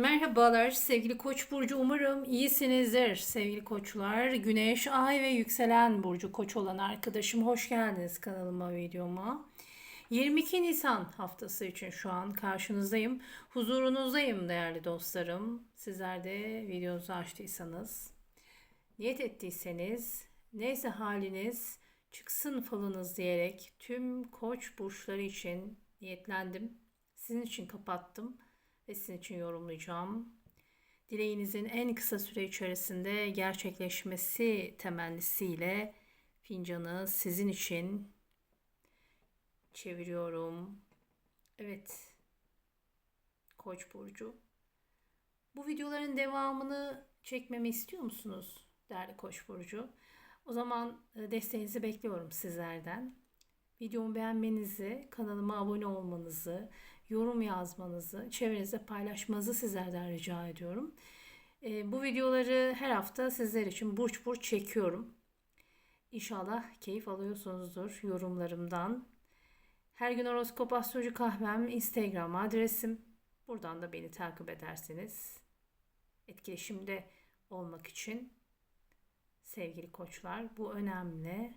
Merhabalar sevgili Koç burcu umarım iyisinizdir sevgili koçlar. Güneş, ay ve yükselen burcu koç olan arkadaşım hoş geldiniz kanalıma videoma. 22 Nisan haftası için şu an karşınızdayım. Huzurunuzdayım değerli dostlarım. Sizler de videonuzu açtıysanız, niyet ettiyseniz, neyse haliniz çıksın falınız diyerek tüm koç burçları için niyetlendim. Sizin için kapattım ve sizin için yorumlayacağım. Dileğinizin en kısa süre içerisinde gerçekleşmesi temennisiyle fincanı sizin için çeviriyorum. Evet. Koç burcu. Bu videoların devamını çekmemi istiyor musunuz değerli Koç burcu? O zaman e, desteğinizi bekliyorum sizlerden. Videomu beğenmenizi, kanalıma abone olmanızı, yorum yazmanızı, çevrenizde paylaşmanızı sizlerden rica ediyorum. E, bu videoları her hafta sizler için burç burç çekiyorum. İnşallah keyif alıyorsunuzdur yorumlarımdan. Her gün horoskop astroloji kahvem Instagram adresim. Buradan da beni takip ederseniz etkileşimde olmak için sevgili koçlar bu önemli.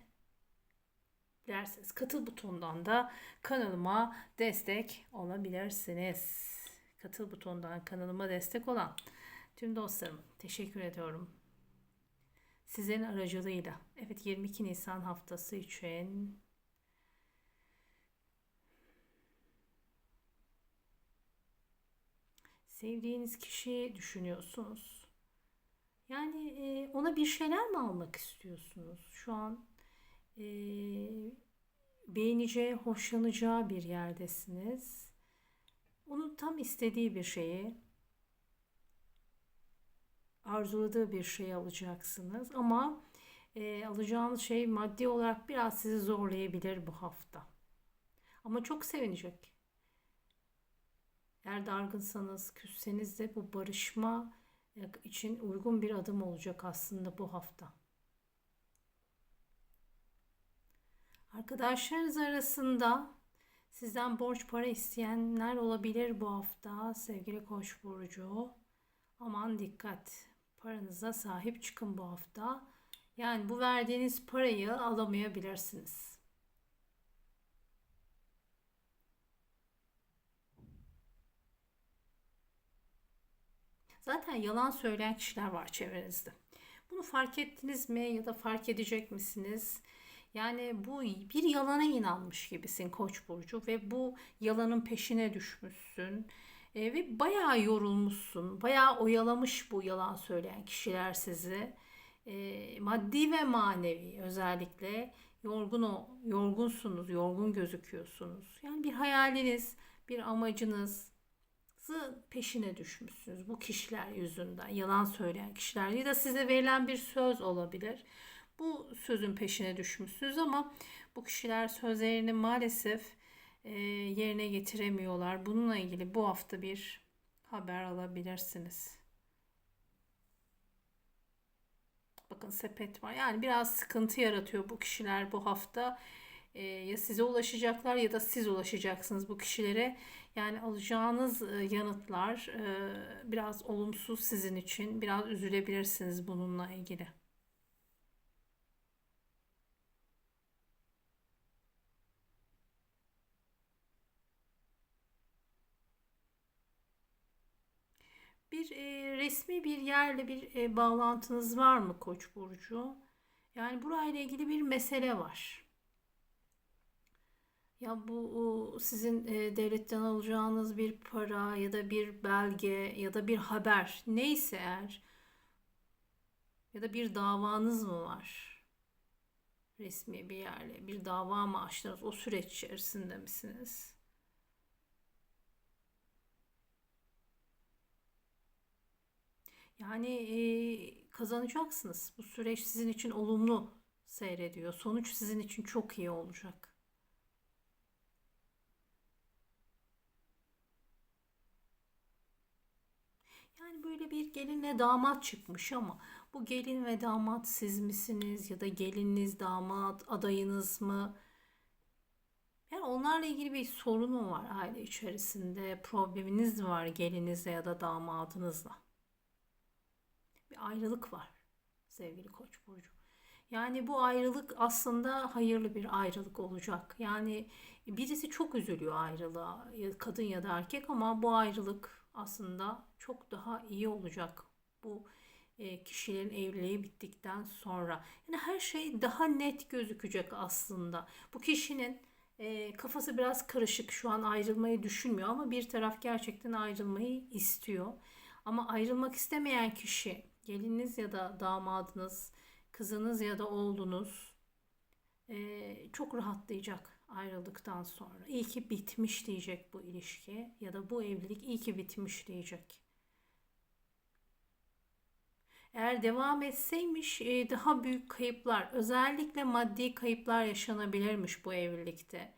Dilerseniz katıl butonundan da kanalıma destek olabilirsiniz. Katıl butonundan kanalıma destek olan tüm dostlarım teşekkür ediyorum. Sizlerin aracılığıyla evet 22 Nisan haftası için sevdiğiniz kişi düşünüyorsunuz. Yani ona bir şeyler mi almak istiyorsunuz? Şu an e, beğeneceği, hoşlanacağı bir yerdesiniz. Onun tam istediği bir şeyi, arzuladığı bir şeyi alacaksınız. Ama e, alacağınız şey maddi olarak biraz sizi zorlayabilir bu hafta. Ama çok sevinecek. Eğer dargınsanız, küsseniz de bu barışma için uygun bir adım olacak aslında bu hafta. Arkadaşlarınız arasında sizden borç para isteyenler olabilir bu hafta sevgili Koç burcu. Aman dikkat. Paranıza sahip çıkın bu hafta. Yani bu verdiğiniz parayı alamayabilirsiniz. Zaten yalan söyleyen kişiler var çevrenizde. Bunu fark ettiniz mi ya da fark edecek misiniz? Yani bu bir yalana inanmış gibisin Koç burcu ve bu yalanın peşine düşmüşsün. E, ve bayağı yorulmuşsun. Bayağı oyalamış bu yalan söyleyen kişiler sizi. E, maddi ve manevi özellikle yorgun o yorgunsunuz, yorgun gözüküyorsunuz. Yani bir hayaliniz, bir amacınız, peşine düşmüşsünüz bu kişiler yüzünden yalan söyleyen kişiler ya da size verilen bir söz olabilir bu sözün peşine düşmüşsünüz ama bu kişiler sözlerini maalesef e, yerine getiremiyorlar. Bununla ilgili bu hafta bir haber alabilirsiniz. Bakın sepet var. Yani biraz sıkıntı yaratıyor bu kişiler bu hafta. E, ya size ulaşacaklar ya da siz ulaşacaksınız bu kişilere. Yani alacağınız e, yanıtlar e, biraz olumsuz sizin için. Biraz üzülebilirsiniz bununla ilgili. Bir e, resmi bir yerle bir e, bağlantınız var mı Koç burcu? Yani burayla ilgili bir mesele var. Ya bu sizin e, devletten alacağınız bir para ya da bir belge ya da bir haber neyse eğer ya da bir davanız mı var? Resmi bir yerle bir dava mı açtınız? O süreç içerisinde misiniz? Yani e, kazanacaksınız. Bu süreç sizin için olumlu seyrediyor. Sonuç sizin için çok iyi olacak. Yani böyle bir gelinle damat çıkmış ama bu gelin ve damat siz misiniz ya da gelininiz damat adayınız mı? Yani onlarla ilgili bir sorunu var aile içerisinde. Probleminiz var gelinizle ya da damadınızla. Bir ayrılık var sevgili Koç burcu. Yani bu ayrılık aslında hayırlı bir ayrılık olacak. Yani birisi çok üzülüyor ayrılığa, kadın ya da erkek ama bu ayrılık aslında çok daha iyi olacak. Bu e, kişilerin evliliği bittikten sonra. Yani her şey daha net gözükecek aslında. Bu kişinin e, kafası biraz karışık. Şu an ayrılmayı düşünmüyor ama bir taraf gerçekten ayrılmayı istiyor. Ama ayrılmak istemeyen kişi, geliniz ya da damadınız, kızınız ya da oğlunuz e, çok rahatlayacak ayrıldıktan sonra. İyi ki bitmiş diyecek bu ilişki ya da bu evlilik iyi ki bitmiş diyecek. Eğer devam etseymiş e, daha büyük kayıplar, özellikle maddi kayıplar yaşanabilirmiş bu evlilikte.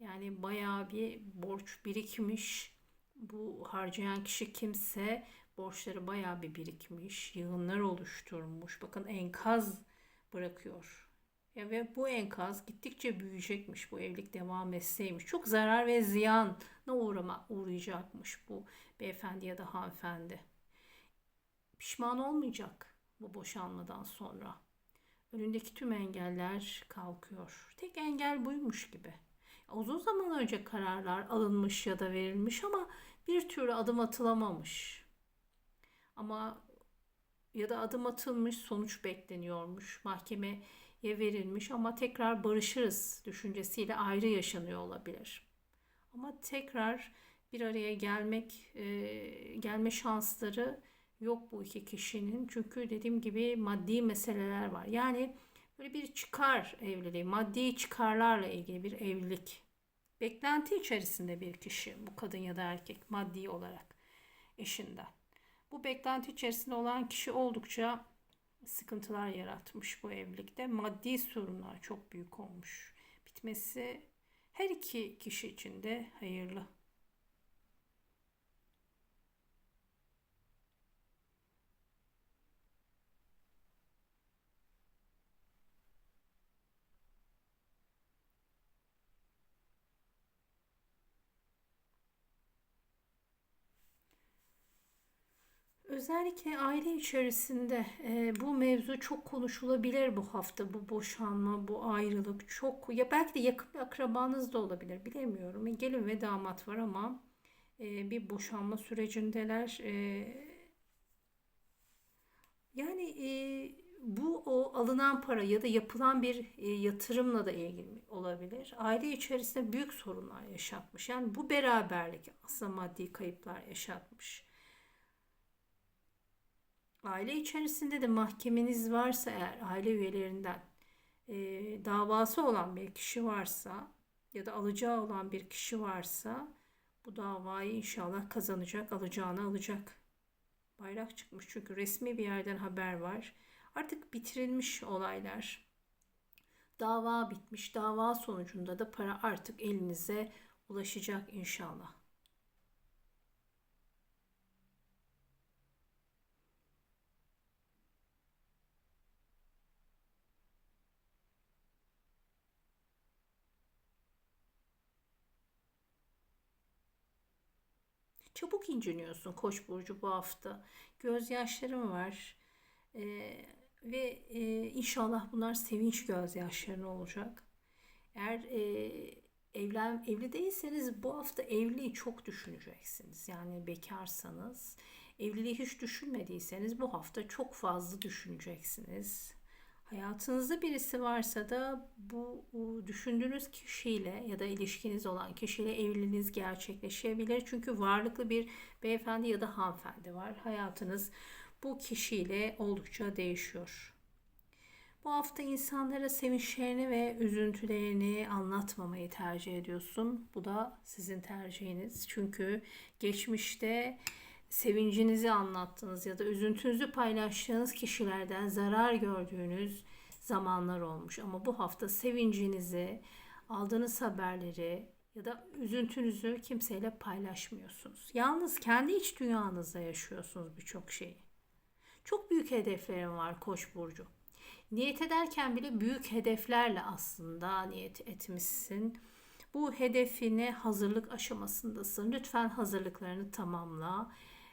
Yani bayağı bir borç birikmiş. Bu harcayan kişi kimse borçları bayağı bir birikmiş, yığınlar oluşturmuş. Bakın enkaz bırakıyor. Ya ve bu enkaz gittikçe büyüyecekmiş bu evlilik devam etseymiş. Çok zarar ve ziyana uğrama, uğrayacakmış bu beyefendi ya da hanımefendi pişman olmayacak bu boşanmadan sonra. Önündeki tüm engeller kalkıyor. Tek engel buymuş gibi. Uzun zaman önce kararlar alınmış ya da verilmiş ama bir türlü adım atılamamış. Ama ya da adım atılmış sonuç bekleniyormuş. Mahkemeye verilmiş ama tekrar barışırız düşüncesiyle ayrı yaşanıyor olabilir. Ama tekrar bir araya gelmek e, gelme şansları yok bu iki kişinin. Çünkü dediğim gibi maddi meseleler var. Yani böyle bir çıkar evliliği, maddi çıkarlarla ilgili bir evlilik. Beklenti içerisinde bir kişi, bu kadın ya da erkek maddi olarak eşinden. Bu beklenti içerisinde olan kişi oldukça sıkıntılar yaratmış bu evlilikte. Maddi sorunlar çok büyük olmuş. Bitmesi her iki kişi için de hayırlı. Özellikle aile içerisinde e, bu mevzu çok konuşulabilir bu hafta. Bu boşanma, bu ayrılık çok ya belki de yakın bir akrabanız da olabilir bilemiyorum. E, gelin ve damat var ama e, bir boşanma sürecindeler. E, yani e, bu o alınan para ya da yapılan bir e, yatırımla da ilgili olabilir. Aile içerisinde büyük sorunlar yaşatmış. Yani bu beraberlik aslında maddi kayıplar yaşatmış aile içerisinde de mahkemeniz varsa eğer aile üyelerinden e, davası olan bir kişi varsa ya da alacağı olan bir kişi varsa bu davayı inşallah kazanacak, alacağını alacak. Bayrak çıkmış çünkü resmi bir yerden haber var. Artık bitirilmiş olaylar. Dava bitmiş. Dava sonucunda da para artık elinize ulaşacak inşallah. Çabuk inciniyorsun Koç burcu bu hafta. Gözyaşlarım var. Ee, ve e, inşallah bunlar sevinç gözyaşları olacak. Eğer e, evlen evli değilseniz bu hafta evliliği çok düşüneceksiniz. Yani bekarsanız evliliği hiç düşünmediyseniz bu hafta çok fazla düşüneceksiniz. Hayatınızda birisi varsa da bu, düşündüğünüz kişiyle ya da ilişkiniz olan kişiyle evliliğiniz gerçekleşebilir. Çünkü varlıklı bir beyefendi ya da hanımefendi var. Hayatınız bu kişiyle oldukça değişiyor. Bu hafta insanlara sevinçlerini ve üzüntülerini anlatmamayı tercih ediyorsun. Bu da sizin tercihiniz. Çünkü geçmişte sevincinizi anlattığınız ya da üzüntünüzü paylaştığınız kişilerden zarar gördüğünüz zamanlar olmuş. Ama bu hafta sevincinizi, aldığınız haberleri ya da üzüntünüzü kimseyle paylaşmıyorsunuz. Yalnız kendi iç dünyanızda yaşıyorsunuz birçok şeyi. Çok büyük hedeflerim var Koç burcu. Niyet ederken bile büyük hedeflerle aslında niyet etmişsin. Bu hedefine hazırlık aşamasındasın. Lütfen hazırlıklarını tamamla.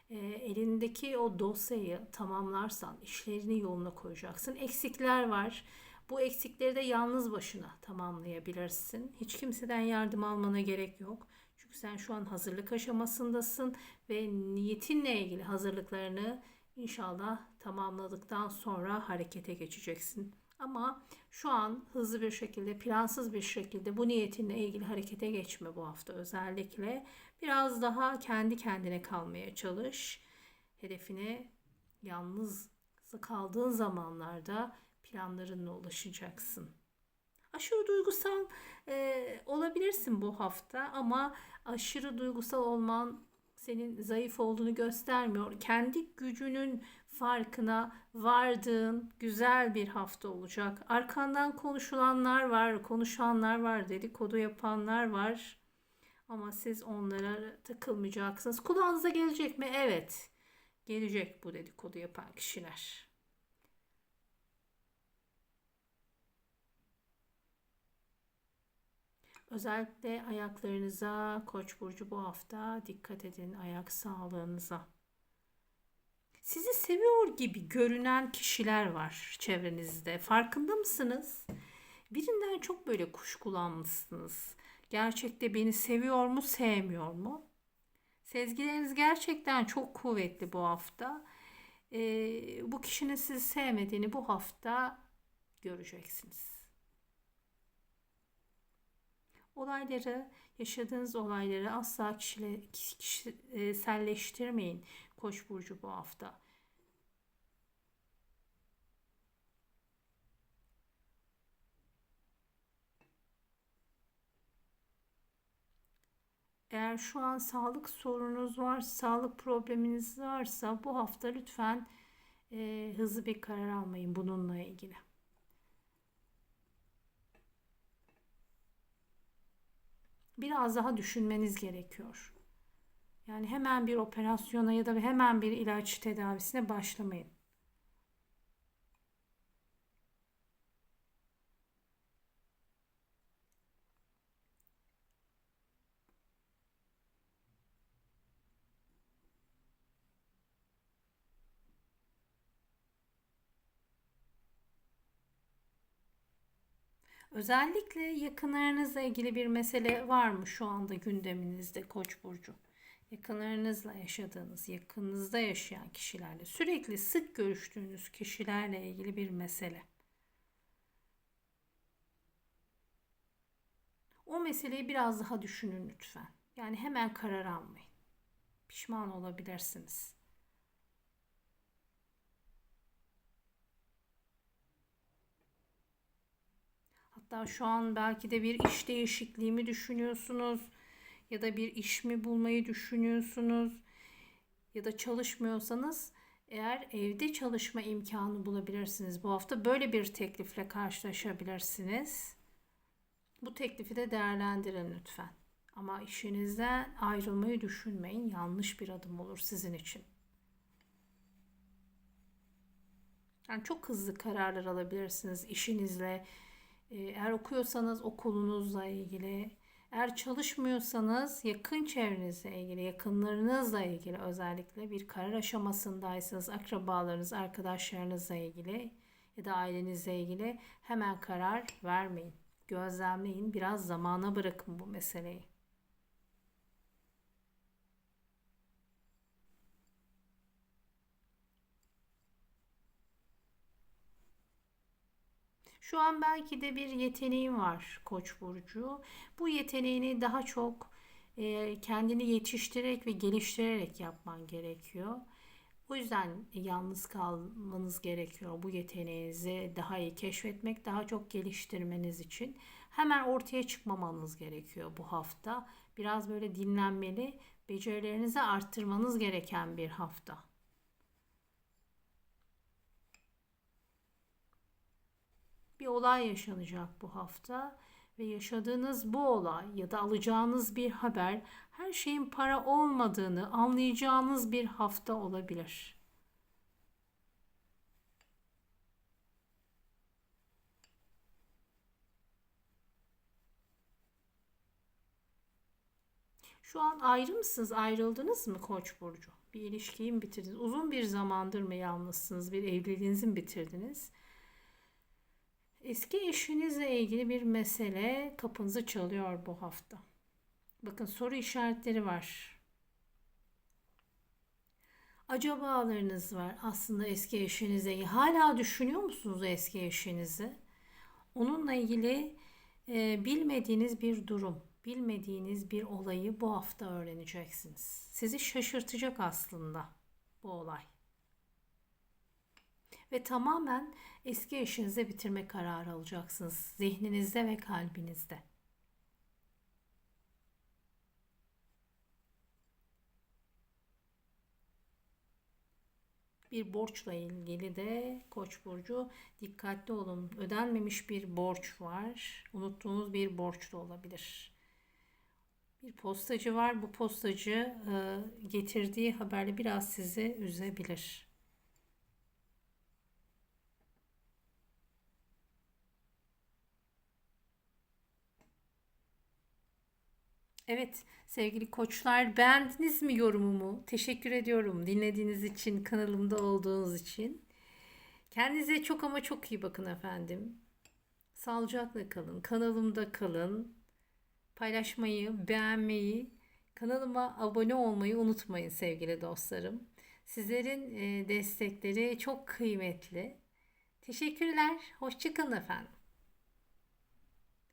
E, elindeki o dosyayı tamamlarsan işlerini yoluna koyacaksın. Eksikler var. Bu eksikleri de yalnız başına tamamlayabilirsin. Hiç kimseden yardım almana gerek yok. Çünkü sen şu an hazırlık aşamasındasın ve niyetinle ilgili hazırlıklarını inşallah tamamladıktan sonra harekete geçeceksin. Ama şu an hızlı bir şekilde, plansız bir şekilde bu niyetinle ilgili harekete geçme bu hafta özellikle. Biraz daha kendi kendine kalmaya çalış. Hedefine yalnız kaldığın zamanlarda planlarınla ulaşacaksın. Aşırı duygusal e, olabilirsin bu hafta ama aşırı duygusal olman senin zayıf olduğunu göstermiyor. Kendi gücünün farkına vardığın güzel bir hafta olacak. Arkandan konuşulanlar var, konuşanlar var, dedikodu yapanlar var. Ama siz onlara takılmayacaksınız. Kulağınıza gelecek mi? Evet. Gelecek bu dedikodu yapan kişiler. Özellikle ayaklarınıza Koç burcu bu hafta dikkat edin ayak sağlığınıza. Sizi seviyor gibi görünen kişiler var çevrenizde. Farkında mısınız? Birinden çok böyle kuşkulanmışsınız. Gerçekte beni seviyor mu, sevmiyor mu? Sezgileriniz gerçekten çok kuvvetli bu hafta. Ee, bu kişinin sizi sevmediğini bu hafta göreceksiniz. Olayları, yaşadığınız olayları asla kişile, kişiselleştirmeyin Koç burcu bu hafta. Eğer şu an sağlık sorununuz var, sağlık probleminiz varsa bu hafta lütfen e, hızlı bir karar almayın bununla ilgili. biraz daha düşünmeniz gerekiyor. Yani hemen bir operasyona ya da hemen bir ilaç tedavisine başlamayın. Özellikle yakınlarınızla ilgili bir mesele var mı şu anda gündeminizde Koç burcu? Yakınlarınızla yaşadığınız, yakınınızda yaşayan kişilerle, sürekli sık görüştüğünüz kişilerle ilgili bir mesele. O meseleyi biraz daha düşünün lütfen. Yani hemen karar almayın. Pişman olabilirsiniz. Hatta şu an belki de bir iş değişikliği mi düşünüyorsunuz? Ya da bir iş mi bulmayı düşünüyorsunuz? Ya da çalışmıyorsanız eğer evde çalışma imkanı bulabilirsiniz bu hafta. Böyle bir teklifle karşılaşabilirsiniz. Bu teklifi de değerlendirin lütfen. Ama işinizden ayrılmayı düşünmeyin. Yanlış bir adım olur sizin için. Yani çok hızlı kararlar alabilirsiniz işinizle eğer okuyorsanız okulunuzla ilgili, eğer çalışmıyorsanız yakın çevrenizle ilgili, yakınlarınızla ilgili özellikle bir karar aşamasındaysanız akrabalarınız, arkadaşlarınızla ilgili ya da ailenizle ilgili hemen karar vermeyin. Gözlemleyin, biraz zamana bırakın bu meseleyi. Şu an belki de bir yeteneğin var Koç burcu. Bu yeteneğini daha çok e, kendini yetiştirerek ve geliştirerek yapman gerekiyor. O yüzden yalnız kalmanız gerekiyor bu yeteneğinizi daha iyi keşfetmek, daha çok geliştirmeniz için. Hemen ortaya çıkmamanız gerekiyor bu hafta. Biraz böyle dinlenmeli, becerilerinizi arttırmanız gereken bir hafta. Olay yaşanacak bu hafta ve yaşadığınız bu olay ya da alacağınız bir haber her şeyin para olmadığını anlayacağınız bir hafta olabilir. Şu an ayrı mısınız? Ayrıldınız mı Koç burcu? Bir ilişkiyi mi bitirdiniz? Uzun bir zamandır mı yalnızsınız? Bir evliliğinizi mi bitirdiniz? Eski eşinizle ilgili bir mesele kapınızı çalıyor bu hafta. Bakın soru işaretleri var. Acabalarınız var aslında eski eşinizle ilgili. Hala düşünüyor musunuz eski eşinizi? Onunla ilgili e, bilmediğiniz bir durum, bilmediğiniz bir olayı bu hafta öğreneceksiniz. Sizi şaşırtacak aslında bu olay. Ve tamamen eski eşinize bitirme kararı alacaksınız. Zihninizde ve kalbinizde. Bir borçla ilgili de Koç burcu dikkatli olun. Ödenmemiş bir borç var. Unuttuğunuz bir borç da olabilir. Bir postacı var. Bu postacı e, getirdiği haberle biraz sizi üzebilir. Evet sevgili koçlar beğendiniz mi yorumumu? Teşekkür ediyorum dinlediğiniz için, kanalımda olduğunuz için. Kendinize çok ama çok iyi bakın efendim. Sağlıcakla kalın, kanalımda kalın. Paylaşmayı, beğenmeyi, kanalıma abone olmayı unutmayın sevgili dostlarım. Sizlerin e, destekleri çok kıymetli. Teşekkürler. Hoşçakalın efendim.